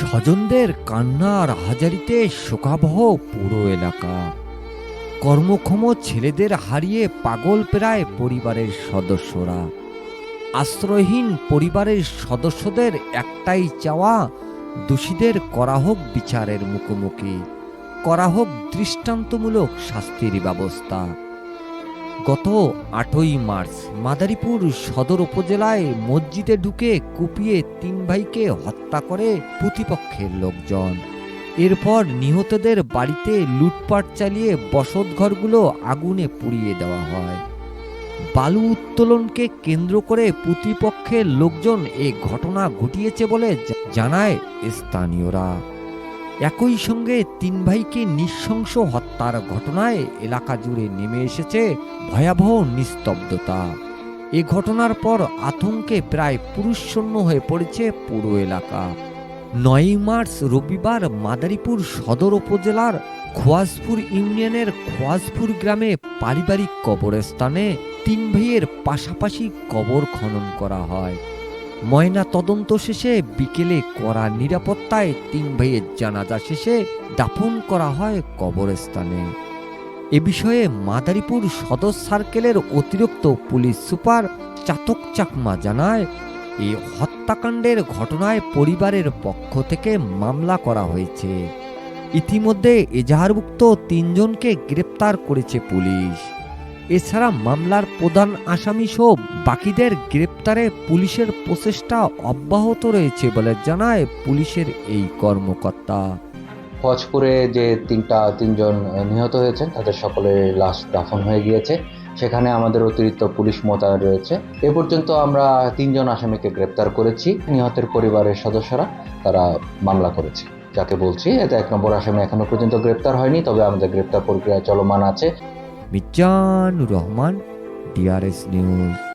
স্বজনদের কান্নার হাজারিতে শোকাবহ পুরো এলাকা। কর্মক্ষম ছেলেদের হারিয়ে পাগল প্রায় পরিবারের সদস্যরা। আশ্রয়হীন পরিবারের সদস্যদের একটাই চাওয়া, দোষীদের করা হোক বিচারের মুখোমুখি, করা হোক দৃষ্টান্তমূলক শাস্তির ব্যবস্থা। গত আটই মার্চ মাদারীপুর সদর উপজেলায় মসজিদে ঢুকে কুপিয়ে তিন ভাইকে হত্যা করে প্রতিপক্ষের লোকজন। এরপর নিহতদের বাড়িতে লুটপাট চালিয়ে বসতঘরগুলো আগুনে পুড়িয়ে দেওয়া হয়। বালু উত্তোলনকে কেন্দ্র করে প্রতিপক্ষের লোকজন এ ঘটনা ঘটিয়েছে বলে জানায় স্থানীয়রা। একই সঙ্গে তিন ভাইকে নৃশংস হত্যার ঘটনায় এলাকা জুড়ে নেমে এসেছে ভয়াবহ নিস্তব্ধতা। এ ঘটনার পর আতঙ্কে প্রায় পুরুষশূন্য হয়ে পড়েছে পুরো এলাকা। নয়ই মার্চ রবিবার মাদারীপুর সদর উপজেলার খোয়াজপুর ইউনিয়নের খোয়াজপুর গ্রামে পারিবারিক কবরস্থানে তিন ভাইয়ের পাশাপাশি কবর খনন করা হয়। ময়না তদন্ত শেষে বিকেলে করা নিরাপত্তায় তিন ভাইয়ের জানাজা শেষে দাফন করা হয় কবরস্থানে। এ বিষয়ে মাদারীপুর সদর সার্কেলের অতিরিক্ত পুলিশ সুপার চাতক চাকমা জানায় এই হত্যাকাণ্ডের ঘটনায় পরিবারের পক্ষ থেকে মামলা করা হয়েছে। ইতিমধ্যে এজাহারভুক্ত তিনজনকে গ্রেপ্তার করেছে পুলিশ। এছাড়া মামলার প্রধান আসামি সহ বাকিদের গ্রেপ্তারে পুলিশের প্রচেষ্টা অব্যাহত রয়েছে বলে জানায় পুলিশের এই কর্মকর্তা। খোয়াজপুরে যে তিনটা, তিনজন নিহত হয়েছেন, তাদের সকলের লাশ দাফন হয়ে গিয়েছে। সেখানে আমাদের অতিরিক্ত পুলিশ মোতায়েন রয়েছে। এ পর্যন্ত আমরা তিনজন আসামিকে গ্রেপ্তার করেছি। নিহতের পরিবারের সদস্যরা তারা মামলা করেছে। যাকে বলছি, এতে এক নম্বর আসামি এখনও পর্যন্ত গ্রেপ্তার হয়নি, তবে আমাদের গ্রেপ্তার প্রক্রিয়া চলমান আছে। Mijan Nur Rahman, DRS News.